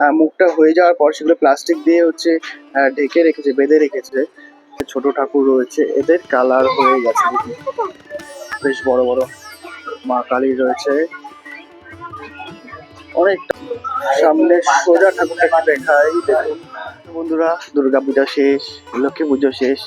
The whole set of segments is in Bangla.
আহ, মুখটা হয়ে যাওয়ার পর সেগুলো প্লাস্টিক দিয়ে হচ্ছে ঢেকে রেখেছে বেঁধে রেখেছে। ছোট ঠাকুর রয়েছে এদের কালার হয়ে গেছে। বেশ বড় বড় মা কালী রয়েছে। অনেকটা সামনে সোজা ঠাকুরটা দেখাই বন্ধুরা দুর্গা পূজা শেষ লক্ষ্মী পুজো শেষ।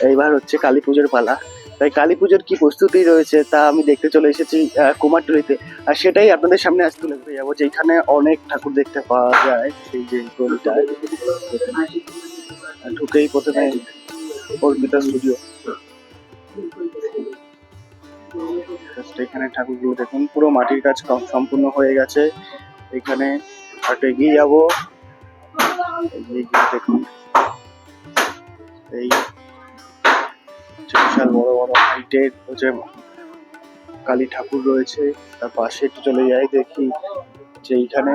এইবার হচ্ছে কালী পুজোর পালা। তাই কালী পুজোর কি প্রস্তুতি রয়েছে তা আমি দেখতে চলে এসেছি কুমারটুলিতে। আর সেটাই আপনাদের সামনে আজ তুলে ধরে যাব যেখানে অনেক ঠাকুর দেখতে পাওয়া যায়। সেই যে ঢুকেই প্রথমে অর্পিতা স্টুডিও এখানে ঠাকুরগুলো দেখুন, পুরো মাটির কাজ সম্পূর্ণ হয়ে গেছে। এখানে একটু এগিয়ে যাব। দেখুন। এই বিশাল বড় বড় হাইটের হচ্ছে কালী ঠাকুর রয়েছে, তার পাশে একটু চলে যাই দেখি যে এইখানে,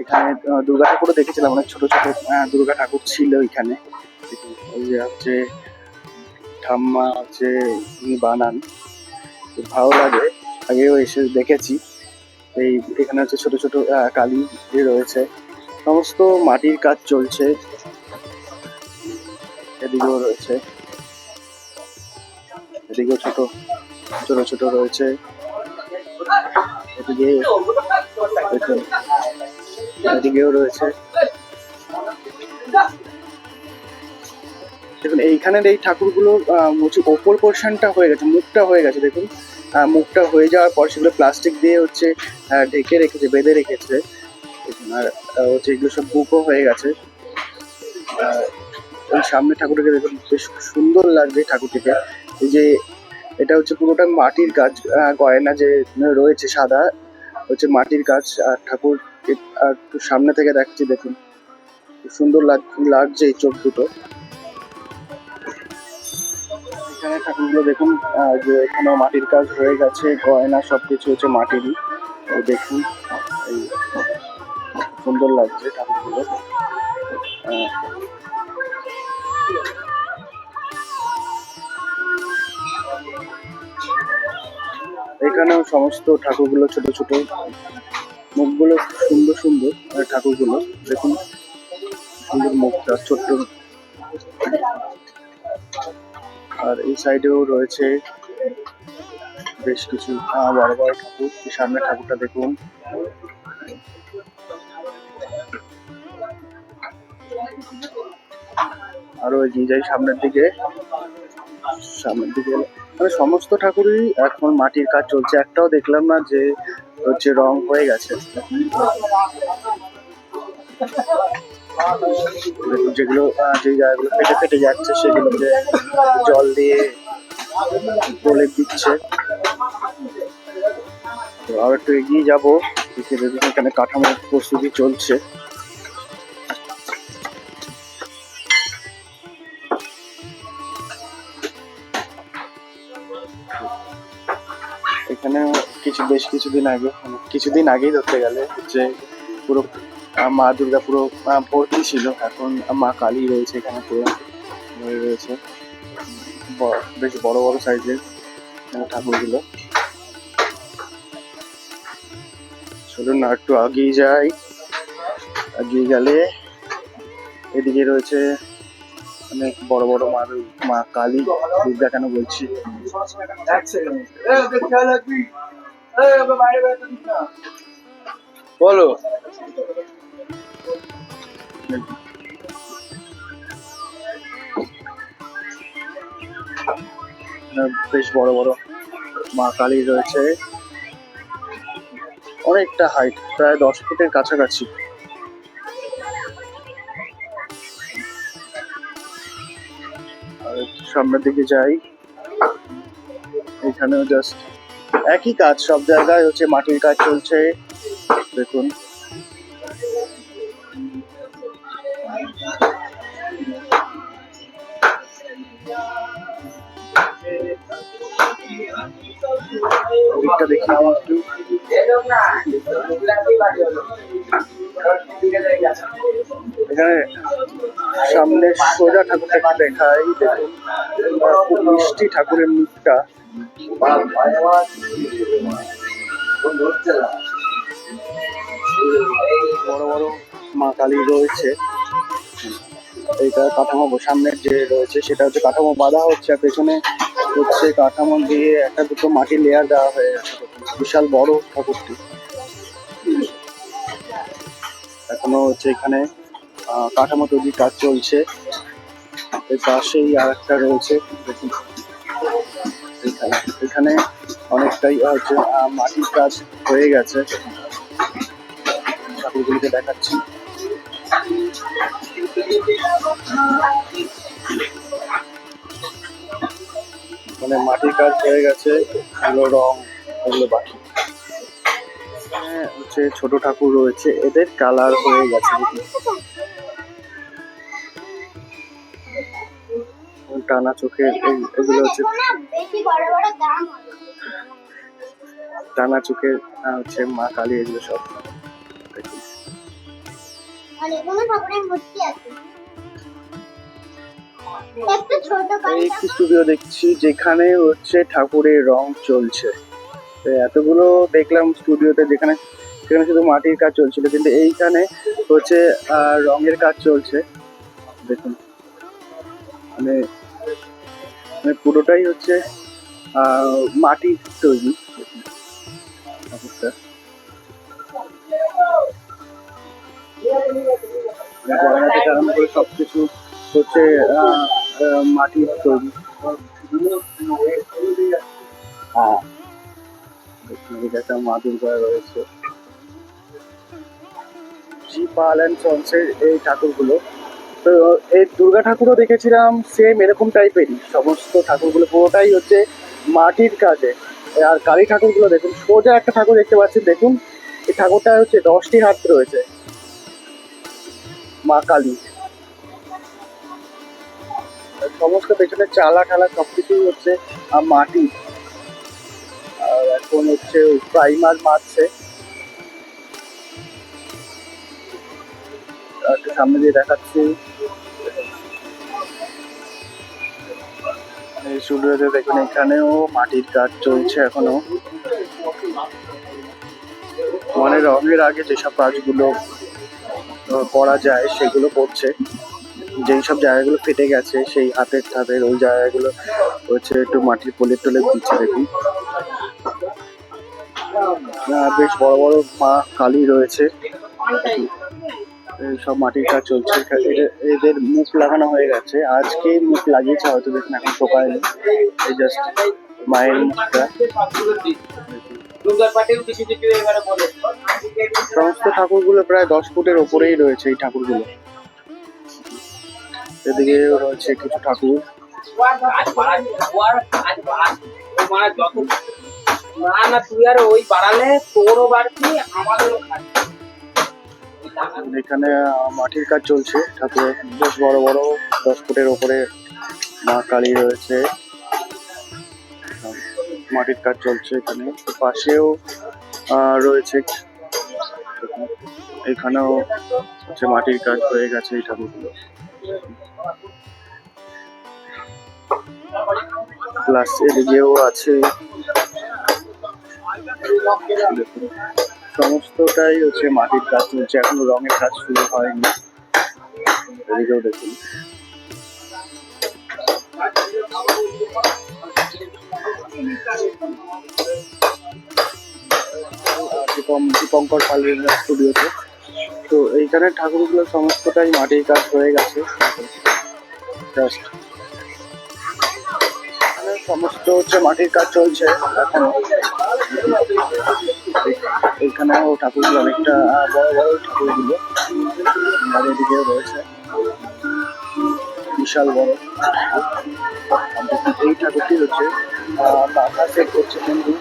এখানে দুর্গা ঠাকুরও দেখেছিলাম, অনেক ছোট ছোট দুর্গা ঠাকুর ছিল এখানে। ওই যে হচ্ছে ঠাম্মা হচ্ছে উনি বানান। ভালো লাগে, আগেও এসে দেখেছি। এই এখানে হচ্ছে ছোট ছোট কালী যে রয়েছে, সমস্ত মাটির কাজ চলছে। এদিকেও রয়েছে। এদিকেও ছোট ছোট ছোট রয়েছে। এদিকে এদিকেও রয়েছে। দেখুন এইখানের এই ঠাকুরগুলো হচ্ছে ওপর পোর্শনটা হয়ে গেছে, মুখটা হয়ে গেছে, দেখুন। মুখটা হয়ে যাওয়ার পর সেগুলো প্লাস্টিক দিয়ে হচ্ছে ঢেকে রেখেছে, বেঁধে রেখেছে। আর হচ্ছে এগুলো সব বুকও হয়ে গেছে। সামনে ঠাকুরটাকে দেখুন, বেশ সুন্দর লাগছে ঠাকুরটিকে। যে এটা হচ্ছে পুরোটা মাটির কাজ গয়না যে রয়েছে সাদা, হচ্ছে মাটির কাজ আর ঠাকুর একটু সামনে থেকে দেখছি, দেখুন। সুন্দর লাগ লাগছে এই চোখ দুটো। এখানে ঠাকুরগুলো দেখুন যে এখানেও মাটির কাজ হয়ে গেছে, গয়না সবকিছু হচ্ছে মাটিরই। দেখুন সুন্দর লাগছে ঠাকুরগুলো। এখানেও সমস্ত ঠাকুরগুলো ছোট ছোট। মুখগুলো সুন্দর সুন্দর ঠাকুরগুলো। দেখুন, সুন্দর মুখটা, ছোট্ট। আর এই সাইডেও রয়েছে বেশ কিছু বড় বড় ঠাকুর। সামনে ঠাকুরটা দেখুন। আরও এগিয়ে যাই সামনের দিকে। সামনের দিকে মানে সমস্ত ঠাকুরই এখন মাটির কাজ চলছে। একটাও দেখলাম না যে হচ্ছে রং হয়ে গেছে। যেগুলো যে জায়গাগুলো ফেটে ফেটে যাচ্ছে, সেগুলোকে জল দিয়ে বলে দিচ্ছে। তো আর একটু এগিয়ে যাব। এখানে কাঠামোর প্রস্তুতি চলছে। বেশ কিছুদিন আগে মানে কিছুদিন আগেই ধরতে গেলে যে পুরো মা দুর্গা পুরো ভর্তি ছিল। এখন মা কালী রয়েছে এখানে পুরো, হয়ে রয়েছে। বেশ বড় বড় সাইজের ঠাকুরগুলো। চলুন না, একটু আগিয়ে যাই। আগিয়ে গেলে এদিকে রয়েছে অনেক বড় বড় মা মা কালী, দুর্গা কেন বলছি? বলো। বেশ বড় বড় মা কালী রয়েছে। অনেকটা হাইট প্রায় দশ ফুটের কাছাকাছি। সামনের দিকে যাই। এখানেও জাস্ট একই কাজ, সব জায়গায় হচ্ছে মাটির কাজ চলছে। দেখুন। দেখি সামনে সোজা ঠাকুরটা দেখাই, দেখুন। মিষ্টি ঠাকুরের মুখটা। বড় বড় মা কালী রয়েছে। এইটা কাঠামো সামনের যে রয়েছে, সেটা হচ্ছে কাঠামো বাঁধা হচ্ছে, আর পেছনে হচ্ছে কাঠামো দিয়ে একটা দুটো মাটির লেয়ার দেওয়া হয়ে গেছে বিশাল বড় ঠাকুরটি। এখনও হচ্ছে এখানে কাঠামো তৈরির কাজ চলছে। এর পাশেই আর একটা রয়েছে। এখানে এখানে অনেকটাই হচ্ছে মাটির কাজ হয়ে গেছে। ঠাকুরগুলিকে দেখাচ্ছি। মানে মাটির কাজ হয়ে গেছে, এগুলো রং, এগুলো বাকি হচ্ছে ছোট ঠাকুর রয়েছে, এদের কালার হয়ে গেছে। টানা চোখের এগুলো হচ্ছে বড় বড় দাম হবে টানা আহ, হচ্ছে মা কালী এগুলো সব ঠাকুরের মূর্তি আছে? একটু স্টুডিও দেখছি যেখানে হচ্ছে ঠাকুরের রং চলছে। এতগুলো দেখলাম স্টুডিওতে যেখানে সেখানে শুধু মাটির কাজ চলছিল কিন্তু এইখানে হচ্ছে আহ, রঙের কাজ চলছে। দেখুন। মানে মানে পুরোটাই হচ্ছে মাটির তৈরি গয়না থেকে আরম্ভ সবকিছু হচ্ছে মাটির তৈরি। একটা মা দুর্গা রয়েছে এই ঠাকুরগুলো। তো, এই দুর্গা ঠাকুরও দেখেছিলাম সেম এরকম টাইপেরই সমস্ত ঠাকুরগুলো পুরোটাই হচ্ছে মাটির কাজে। আর কালী ঠাকুরগুলো দেখুন, সোজা একটা ঠাকুর দেখতে পাচ্ছেন, দেখুন। এই ঠাকুরটা হচ্ছে দশটি হাত রয়েছে। মা কালী। সমস্ত পেছনে চালা ঠালা সবকিছুই হচ্ছে আর মাটি। আর এখন হচ্ছে প্রাইমার মারছে। সামনে দিয়ে দেখাচ্ছি। এই স্টুডিওতে দেখুন, এখানেও মাটির কাজ চলছে এখনও। মানে রঙের আগে যেসব কাজগুলো করা যায়, সেগুলো করছে। যেই সব জায়গাগুলো ফেটে গেছে, সেই হাতের হাতের ওই জায়গাগুলো হচ্ছে একটু মাটির প্রলেপ টলেপ দিচ্ছে দেখুন। বেশ বড় বড় মা কালী রয়েছে। সব মাটির কাজ চলছে। এদের- মুখ লাগানো হয়ে গেছে। আজকে মুখ লাগিয়েছে, হয়তো দেখুন, এখন টোকায়নি এই জাস্ট মায়ের মুখটা। সমস্ত ঠাকুরগুলো প্রায় দশ ফুটের ওপরেই রয়েছে এই ঠাকুরগুলো। এদিকে রয়েছে কিছু ঠাকুর। না না, তুই আর ওই বাড়ালে তোরও বাড়তি, আমাদেরও এখানে মাটির কাজ চলছে। ঠাকুরের বেশ বড় বড় দশ ফুটের ওপরে মা কালী রয়েছে। মাটির কাজ চলছে এখানে। পাশেও রয়েছে এখানেও হচ্ছে মাটির কাজ হয়ে গেছে এই ঠাকুরগুলো। প্লাস এদিকেও আছে। সমস্তটাই হচ্ছে মাটির কাজ চলছে, এখনও রঙের কাজ শুরু হয়নি। এদিকেও দেখুন। দীপঙ্কর পালের স্টুডিওতে। তো এইখানে ঠাকুরগুলো সমস্তটাই মাটির কাজ হয়ে গেছে। জাস্ট সমস্ত হচ্ছে মাটির কাজ চলছে এখনও। এখানেও ঠাকুরগুলো অনেকটা বড় বড় ঠাকুরগুলো। আর এদিকেও রয়েছে। বিশাল বড়। এই ঠাকুরটি হচ্ছে করছে কিন্তু।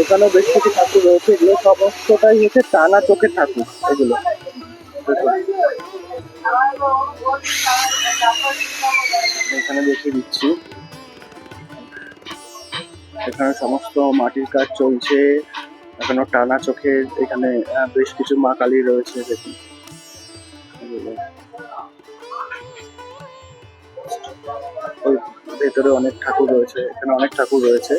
এখানেও বেশ কিছু ঠাকুর রয়েছে, এগুলো সমস্তটাই হচ্ছে টানা চোখের ঠাকুর, এগুলো। এখানে দেখে দিচ্ছি। এখানে সমস্ত মাটির কাজ চলছে। এখনও টানা চোখের এখানে বেশ কিছু মা কালী রয়েছে, দেখুন। ভেতরে অনেক ঠাকুর রয়েছে, এখানে অনেক ঠাকুর রয়েছে।